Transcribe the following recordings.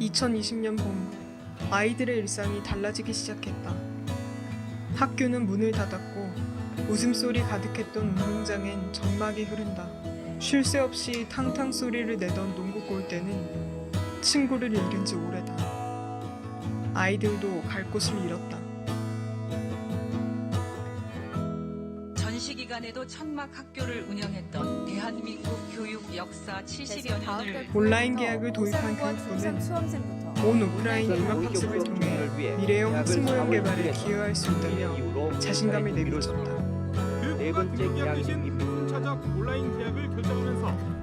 2020년 봄 아이들의 일상이 달라지기 시작했다. 학교는 문을 닫았고 웃음소리 가득했던 운동장엔 적막이 흐른다. 쉴 새 없이 탕탕 소리를 내던 농구 골대는 친구를 잃은 지 오래다. 아이들도 갈 곳을 잃었다. 전시 기간에도 천막 학교를 운영했던 대한민국 교육 역사 70여 년을 온라인 계약을 도입한 교육부는 수험생부터 온 오프라인 융합학습을 통해 미래형 학습 모형 개발에 기여할 수 있다며 자신감을 내비쳤다. 네 번째 계약인 순차적 온라인 계약을 결정하면서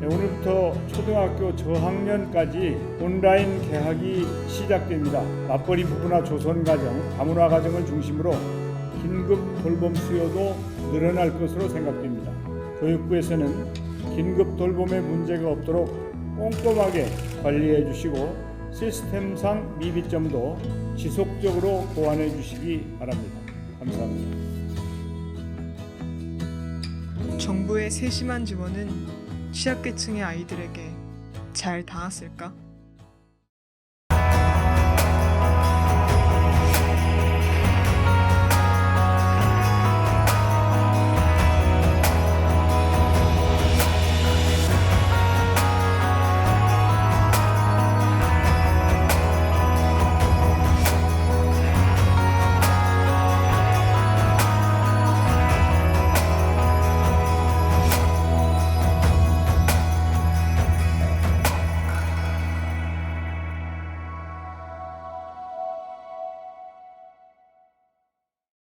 네, 오늘부터 초등학교 저학년까지 온라인 개학이 시작됩니다. 맞벌이 부부나 조선가정, 다문화 가정을 중심으로 긴급 돌봄 수요도 늘어날 것으로 생각됩니다. 교육부에서는 긴급 돌봄에 문제가 없도록 꼼꼼하게 관리해 주시고 시스템상 미비점도 지속적으로 보완해 주시기 바랍니다. 감사합니다. 정부의 세심한 지원은 취약계층의 아이들에게 잘 닿았을까?